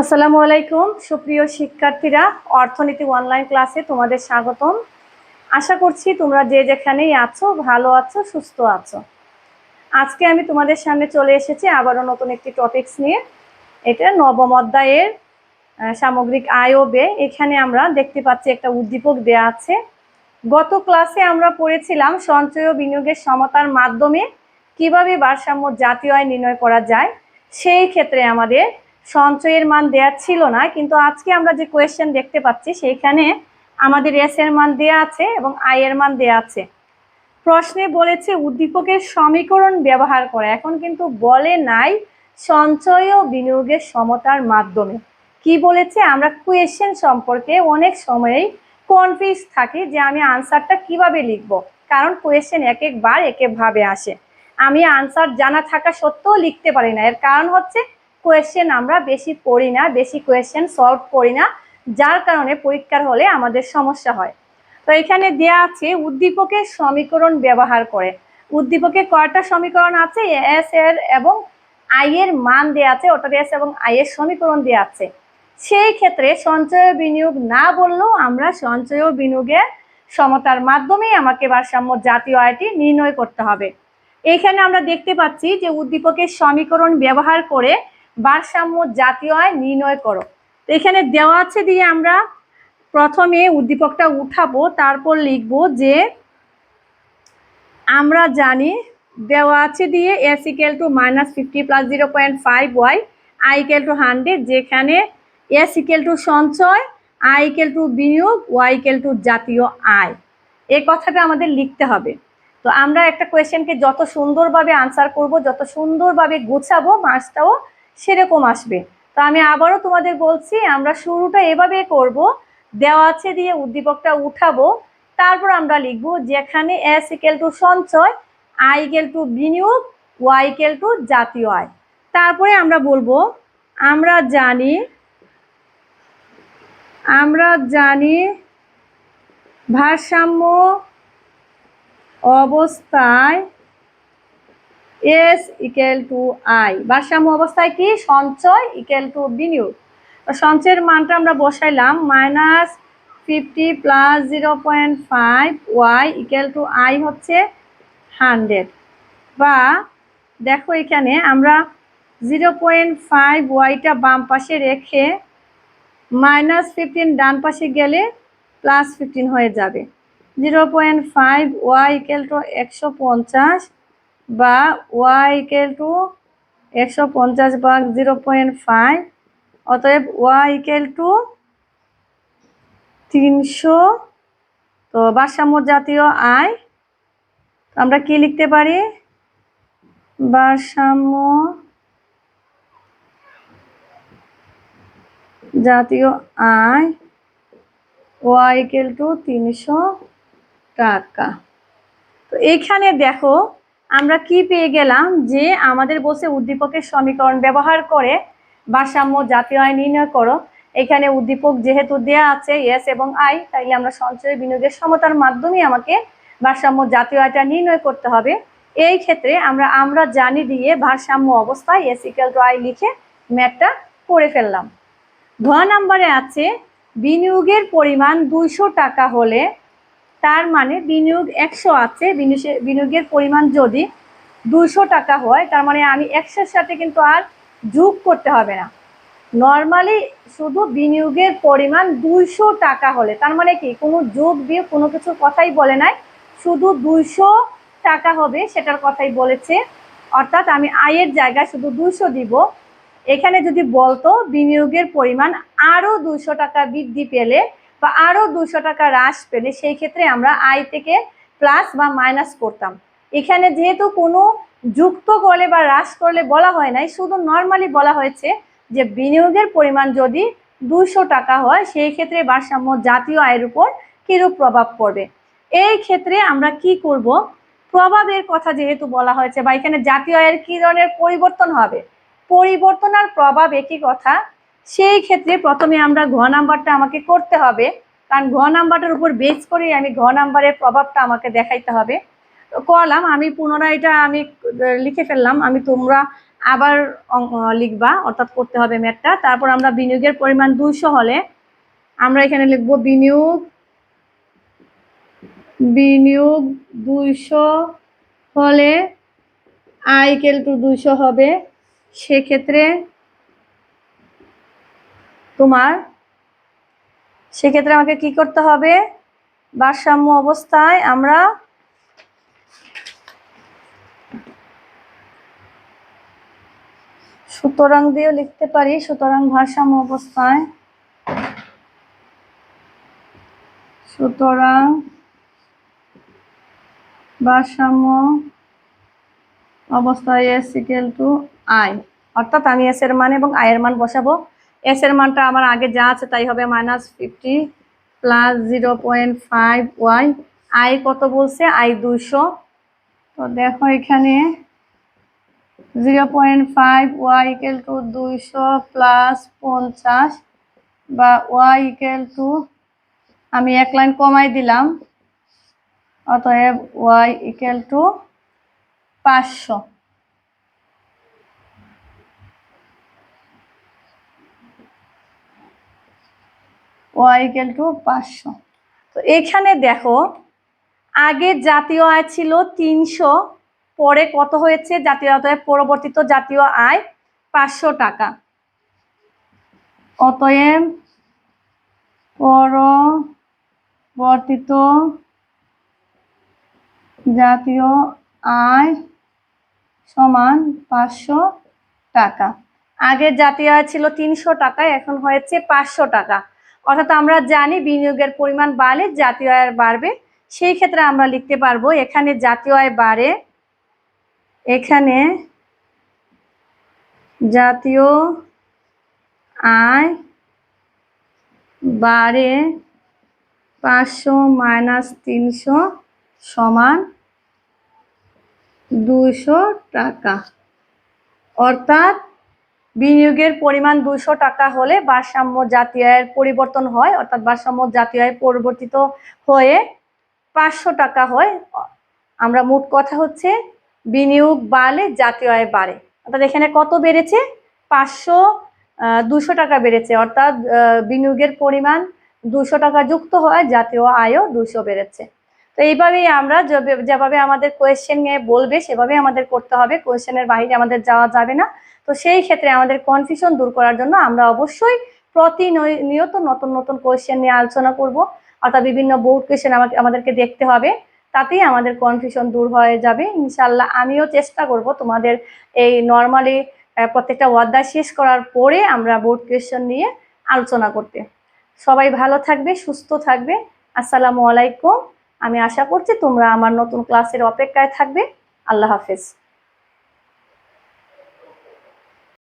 আসসালামু আলাইকুম, সুপ্রিয় শিক্ষার্থীরা, অর্থনীতি অনলাইন ক্লাসে তোমাদের স্বাগতম। আশা করছি তোমরা যে যেখানেই আছো, ভালো আছো, সুস্থ আছো। আজকে আমি তোমাদের সামনে চলে এসেছি আবারও নতুন একটি টপিকস নিয়ে। এটা নবম অধ্যায়ের সামগ্রিক আয় ব্যয়। এখানে আমরা দেখতে পাচ্ছি একটা উদ্দীপক দেয়া আছে। গত ক্লাসে আমরা পড়েছিলাম সঞ্চয় ও বিনিয়োগের সমতার মাধ্যমে কীভাবে ভারসাম্য জাতীয় আয় নির্ণয় করা যায়, সেই ক্ষেত্রে আমাদের সঞ্চয়ের মান দেয়া ছিল না, কিন্তু আজকে আমরা যে কোয়েশ্চেন দেখতে পাচ্ছি, সেইখানে আমাদের এস এর মান দেয়া আছে এবং আই এর মান দেয়া আছে। প্রশ্নে বলেছে, উদ্দীপকের সমীকরণ ব্যবহার করে। এখন কিন্তু বলে নাই সঞ্চয় ও বিনিয়োগের সমতার মাধ্যমে। কি বলেছে? আমরা কোয়েশ্চেন সম্পর্কে অনেক সময়েই কনফিউজ থাকি যে আমি আনসারটা কীভাবে লিখব। কারণ কোয়েশ্চেন এক একবার এক একভাবে আসে। আমি আনসার জানা থাকা সত্ত্বেও লিখতে পারি না। এর কারণ হচ্ছে কোয়েশ্চেন আমরা বেশি পড়ি না, বেশি কোয়েশ্চেন সলভ করি না, যার কারণে পরীক্ষার হলে আমাদের সমস্যা হয়। তো এখানে দেয়া আছে, উদ্দীপকের সমীকরণ ব্যবহার করে। উদ্দীপকে কয়টা সমীকরণ আছে? এস এর এবং আই এর মান দেওয়া আছে অর্থাৎ এস এবং আই এর সমীকরণ দেওয়া আছে। সেই ক্ষেত্রে সঞ্চয় বিনিয়োগ না বললেও আমরা সঞ্চয় বিনিয়োগের সমতার মাধ্যমেই আমাকে ভারসাম্য জাতীয় আয়টি নির্ণয় করতে হবে। এইখানে আমরা দেখতে পাচ্ছি যে উদ্দীপকের সমীকরণ ব্যবহার করে ভারসাম্য জাতীয় আয় নির্ণয় করো। এখানে দেওয়া আছে দিয়ে আমরা প্রথমে উদ্দীপকটা উঠাবো, তারপর লিখব যে আমরা জানি দেওয়া আছে দিয়ে S equal to minus fifty plus zero point five Y I equal to hundred যেখানে এস ইকেল টু সঞ্চয় আই ইকেল টু বিনিয়োগ ওয়াই ইকেল টু জাতীয় আয়। এই কথাটা আমাদের লিখতে হবে। তো আমরা একটা কোয়েশ্চেনকে যত সুন্দরভাবে আনসার করব, যত সুন্দরভাবে গুছাবো মার্কসটাও সেরকম আসবে। তো আমি আবারও তোমাদের বলছি, আমরা শুরুটা এভাবে করব। দেওয়া আছে দিয়ে উদ্দীপকটা উঠাবো। তারপর আমরা লিখব, যেখানে এস ইকেল টু সঞ্চয়, আই ইকেল টু বিনিয়োগ, ওয়াই ইকেল টু জাতীয় আয়। তারপরে আমরা বলব, আমরা জানি আমরা জানি ভারসাম্য অবস্থায় এস ইকেল টু আই ভারসাম্য অবস্থায় কি? সঞ্চয় ইকেল টু বিনিয়োগ। সঞ্চয়ের মানটা আমরা বসাইলাম minus fifty plus zero point five Y equal to I হচ্ছে হান্ড্রেড বা দেখো এখানে আমরা জিরো পয়েন্ট ফাইভ ওয়াইটা বাম পাশে রেখে মাইনাস ফিফটিন ডান পাশে গেলে প্লাস ফিফটিন হয়ে যাবে। Zero point five Y equal to একশো পঞ্চাশ বা ওয়াই ইকেল টু একশো পঞ্চাশ ভাগ জিরো পয়েন্ট ফাইভ অতএব ওয়াই ইকেল টু তিনশো, তো ভারসাম্য জাতীয় আয় আমরা কি লিখতে পারি? ভারসাম্য জাতীয় আয় ওয়াই ইকেল টু তিনশো টাকা। তো এখানে দেখো আমরা কি পেয়ে গেলাম যে আমাদের বসে উদ্দীপকের সমীকরণ ব্যবহার করে ভারসাম্য জাতীয় আয় নির্ণয় করো। এখানে উদ্দীপক যেহেতু দেয়া আছে এস এবং আই তাইলে আমরা সঞ্চয় বিনিয়োগের সমতার মাধ্যমে আমাকে ভারসাম্য জাতীয় আয়টা নির্ণয় করতে হবে। এই ক্ষেত্রে আমরা আমরা জানি দিয়ে ভারসাম্য অবস্থায় এস ইকাল টু আই লিখে ম্যাথটা করে ফেললাম। ঘ নাম্বারে আছে, বিনিয়োগের পরিমাণ দুইশো টাকা হলে তার মানে বিনিয়োগ একশো আছে বিনিয়োগে- বিনিয়োগের পরিমাণ যদি দুশো টাকা হয়, তার মানে আমি একশোর সাথে কিন্তু আর যোগ করতে হবে না। নর্মালি শুধু বিনিয়োগের পরিমাণ দুইশো টাকা হলে, তার মানে কি? কোনো যোগ দিয়ে কোনো কিছুর কথাই বলে নাই। শুধু দুইশো টাকা হবে সেটার কথাই বলেছে। অর্থাৎ আমি আয়ের জায়গায় শুধু দুইশো দিব। এখানে যদি বলতো বিনিয়োগের পরিমাণ আরও দুইশো টাকা বৃদ্ধি পেলে বা আরও দুশো টাকা হ্রাস পেলে সেই ক্ষেত্রে আমরা আয় থেকে প্লাস বা মাইনাস করতাম। এখানে যেহেতু কোনো যুক্ত করলে বা হ্রাস করলে বলা হয় নাই, শুধু নর্মালি বলা হয়েছে যে বিনিয়োগের পরিমাণ যদি দুশো টাকা হয়, সেই ক্ষেত্রে ভারসাম্য জাতীয় আয়ের উপর কিরূপ প্রভাব পড়বে? এই ক্ষেত্রে আমরা কি করব? প্রভাবের কথা যেহেতু বলা হয়েছে বা এখানে জাতীয় আয়ের কি ধরনের পরিবর্তন হবে? পরিবর্তন আর প্রভাব একই কথা। সেই ক্ষেত্রে প্রথমে আমরা ঘ নাম্বারটা আমাকে করতে হবে। কারণ ঘ নাম্বারটার উপর বেস করে আমি ঘ নাম্বারের প্রভাবটা আমাকে দেখাইতে হবে। তো করলাম, আমি পুনরায় এটা আমি লিখে ফেললাম। আমি তোমরা আবার লিখবা, অর্থাৎ করতে হবে ম্যাথটা। তারপর আমরা বিনিয়োগের পরিমাণ দুইশো হলে আমরা এখানে লিখব বিনিয়োগ বিনিয়োগ দুইশো হলে আই ইকেল টু দুইশো হবে। সেক্ষেত্রে তোমার? সেক্ষেত্রে আমাকে কি করতে হবে? ভারসাম্য অবস্থায় আমরা সুতরাং দিয়েও লিখতে পারি, সুতরাং ভারসাম্য অবস্থায় সুতরাং ভারসাম্য অবস্থায় এস ইকুয়াল টু আই অর্থাৎ আমি এস এর মান এবং আয়ের মান বসাবো। এস এর মানটা আমার আগে যা আছে তাই হবে minus fifty plus zero point five Y I কত বলছে? আই দুইশো। তো দেখো এখানে zero point five Y equal to দুইশো প্লাস পঞ্চাশ বা ওয়াই ইকুয়াল টু আমি এক লাইন কমাই দিলাম, অতএব ওয়াই ইকুয়াল টু পাঁচশো। ওয়াই ইকুয়াল টু পাঁচশো। তো এখানে দেখো, আগে জাতীয় আয় ছিল তিনশো, পরে কত হয়েছে? জাতীয় অতএব পরবর্তীত জাতীয় আয় পাঁচশো টাকা। অতএব পরবর্তীত জাতীয় আয় সমান পাঁচশো টাকা। আগে জাতীয় আয় ছিল তিনশো টাকা, এখন হয়েছে পাঁচশো টাকা। অর্থাৎ আমরা জানি বিনিয়োগের পরিমাণ বাড়লে জাতীয় আয় বাড়বে। সেই ক্ষেত্রে আমরা লিখতে পারব, এখানে জাতীয় আয় বাড়ে, এখানে জাতীয় আয় বাড়ে পাঁচশো মাইনাস তিনশো সমান দুইশো টাকা। অর্থাৎ বিনিয়োগের পরিমাণ দুইশো টাকা হলে ভারসাম্য জাতীয় আয়ের পরিবর্তন হয়, অর্থাৎ ভারসাম্য জাতীয় আয় পরিবর্তিত হয়ে পাঁচশো টাকা হয়। আমরা মোট কথা হচ্ছে বিনিয়োগ বাড়লে জাতীয় আয় বাড়ে। অর্থাৎ এখানে কত বেড়েছে? পাঁচশো দুশো টাকা বেড়েছে। অর্থাৎ বিনিয়োগের পরিমাণ দুশো টাকা যুক্ত হয়, জাতীয় আয়ও দুশো বেড়েছে। তো এইভাবেই আমরা যেভাবে- যেভাবে আমাদের কোয়েশ্চেন নিয়ে বলবে সেভাবে আমাদের করতে হবে। কোয়েশ্চেনের বাইরে আমাদের যাওয়া যাবে না। তো সেই ক্ষেত্রে আমাদের কনফিউশন দূর করার জন্য আমরা অবশ্যই প্রতিনিয়ত নতুন নতুন কোয়েশ্চেন নিয়ে আলোচনা করব। অর্থাৎ বিভিন্ন বোর্ড কোয়েশ্চেন আমাকে, আমাদেরকে দেখতে হবে। তাতেই আমাদের কনফিউশন দূর হয়ে যাবে। ইনশাল্লাহ আমিও চেষ্টা করব তোমাদের এই নর্মালি প্রত্যেকটা অধ্যায় শেষ করার পরে আমরা বোর্ড কোয়েশ্চেন নিয়ে আলোচনা করতে। সবাই ভালো থাকবে, সুস্থ থাকবে। আসসালামু আলাইকুম। আমি আশা করছি তোমরা আমার নতুন ক্লাসের অপেক্ষায় থাকবে। আল্লাহ হাফেজ।